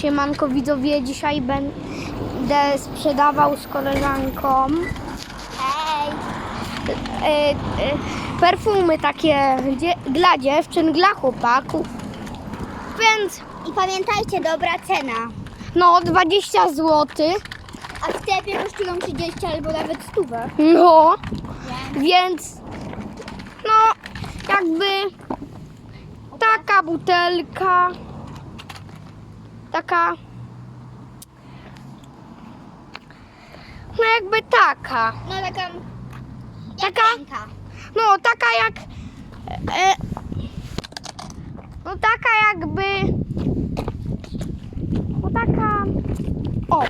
Siemanko widzowie, dzisiaj będę sprzedawał z koleżanką Hej! e, e, perfumy takie dzie- dla dziewczyn, dla chłopaków. Więc I pamiętajcie, dobra cena. no 20 zł. A w sklepie kosztują 30 albo nawet 100. No, więc no jakby taka butelka taka no jakby taka No taka... Taka? ręka. no taka jak e, no taka jakby no taka o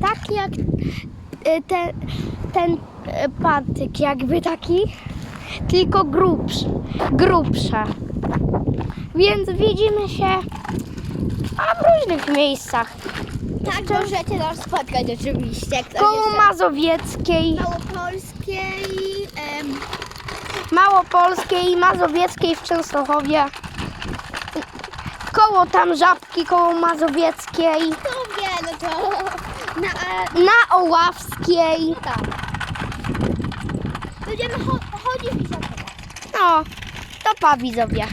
tak jak e, te, ten e, patyk jakby taki tylko grubszy, grubsze więc widzimy się a w różnych miejscach Tak, możecie nas spotkać oczywiście. Kto koło jeszcze- Mazowieckiej Małopolskiej. Em, Małopolskiej i Mazowieckiej w Częstochowie. Koło tam Żabki, koło Mazowieckiej. to wie, no to... Na, Na Oławskiej. tak. Będziemy cho- chodzić i się No, pa widzowie.